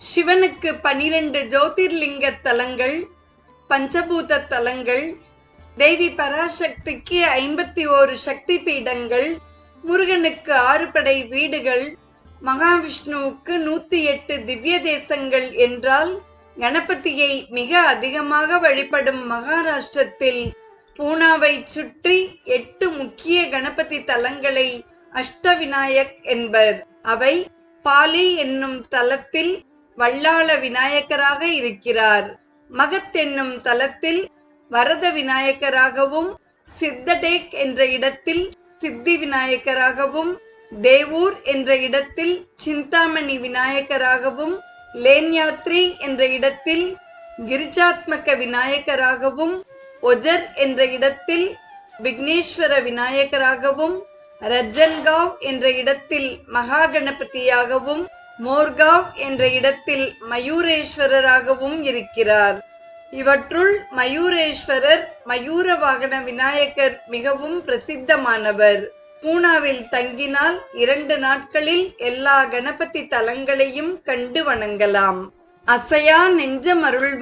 சிவனுக்கு பனிரெண்டு ஜோதிர்லிங்க தலங்கள் பஞ்சபூத தலங்கள் தேவி பராசக்திக்கு ஐம்பத்தி ஓரு சக்தி பீடங்கள் முருகனுக்கு ஆறு படை வீடுகள் மகாவிஷ்ணுவுக்கு நூத்தி எட்டு திவ்ய தேசங்கள் என்றால் கணபதியை மிக அதிகமாக வழிபடும் மகாராஷ்டிரத்தில் பூனாவை சுற்றி எட்டு முக்கிய கணபதி தலங்களை அஷ்டவிநாயக் என்பர். அவை பாலி என்னும் தலத்தில் வல்லாள விநாயகராக இருக்கிறார். மகத் என்னும் தலத்தில் வரத விநாயகராகவும் சித்தடேக் என்ற இடத்தில் சித்தி விநாயகராகவும் தேவூர் என்ற இடத்தில் சிந்தாமணி விநாயகராகவும் லேன்யாத்ரி என்ற இடத்தில் கிரிஜாத்மக விநாயகராகவும் ஒஜர் என்ற இடத்தில் விக்னேஸ்வர விநாயகராகவும் ரஜன்காவ் என்ற இடத்தில் மகாகணபதியாகவும் மோர்காவ் என்ற இடத்தில் மயூரேஸ்வரராகவும் இருக்கிறார். இவற்றுள் மயூரேஸ்வரர் மயூர வாகன விநாயகர் மிகவும் பிரசித்தமானவர். பூனாவில் தங்கினால் இரண்டு நாட்களில் எல்லா கணபதி தலங்களையும் கண்டு வணங்கலாம். அசையா நெஞ்சமருள்